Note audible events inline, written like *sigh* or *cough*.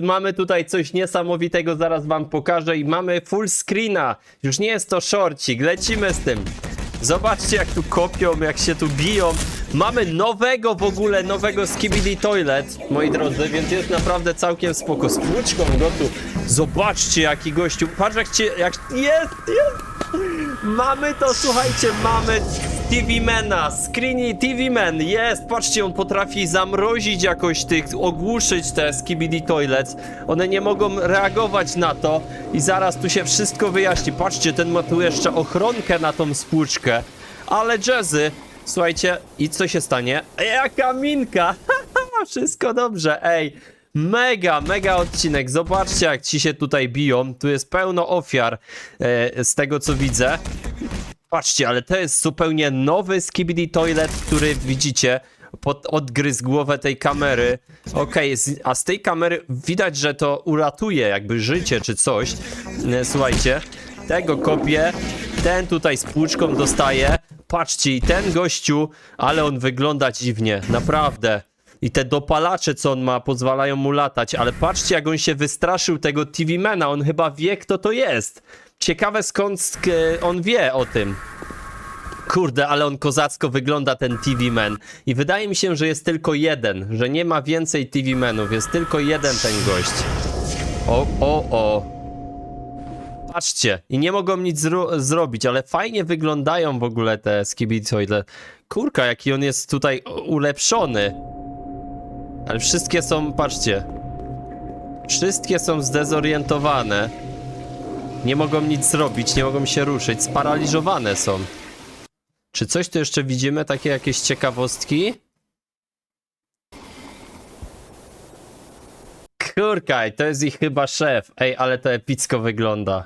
Mamy tutaj coś niesamowitego, zaraz wam pokażę i mamy full screena. Już nie jest to shortcik, lecimy z tym. Zobaczcie jak tu kopią, jak się tu biją. Mamy nowego w ogóle, nowego Skibidi Toilet, moi drodzy, więc jest naprawdę całkiem spoko. Z płuczką go tu. Zobaczcie jaki gościu. Patrz jak cię, jak... Jest, jest! Mamy to, słuchajcie, mamy TV Mana, Screeny TV Man, jest, patrzcie, on potrafi zamrozić jakoś tych, ogłuszyć te Skibidi Toilets, one nie mogą reagować na to i zaraz tu się wszystko wyjaśni, patrzcie, ten ma tu jeszcze ochronkę na tą spłuczkę, ale jazzy, słuchajcie, i co się stanie? Jaka minka, *laughs* wszystko dobrze, ej, Mega, mega odcinek. Zobaczcie, jak ci się tutaj biją. Tu jest pełno ofiar e, z tego, co widzę. Patrzcie, ale to jest zupełnie nowy Skibidi Toilet, który widzicie pod, odgryzł głowę tej kamery. Okej, z- a z tej kamery widać, że to uratuje jakby życie czy coś. Słuchajcie, tego kopię, ten tutaj z płuczką dostaje. Patrzcie, i ten gościu, ale on wygląda dziwnie, naprawdę. I te dopalacze, co on ma, pozwalają mu latać, ale patrzcie, jak on się wystraszył tego TV Mana. On chyba wie, kto to jest. Ciekawe skąd sk- on wie o tym. Kurde, ale on kozacko wygląda ten TV Man. I wydaje mi się, że jest tylko jeden, że nie ma więcej TV Manów, jest tylko jeden ten gość. O, o, o. Patrzcie, i nie mogą nic zro- zrobić, ale fajnie wyglądają w ogóle te Skibidi Kurka, jaki on jest tutaj ulepszony. Ale wszystkie są, patrzcie. Wszystkie są zdezorientowane. Nie mogą nic zrobić, nie mogą się ruszyć, sparaliżowane są. Czy coś tu jeszcze widzimy, takie jakieś ciekawostki? Kurkaj, to jest ich chyba szef. Ej, ale to epicko wygląda.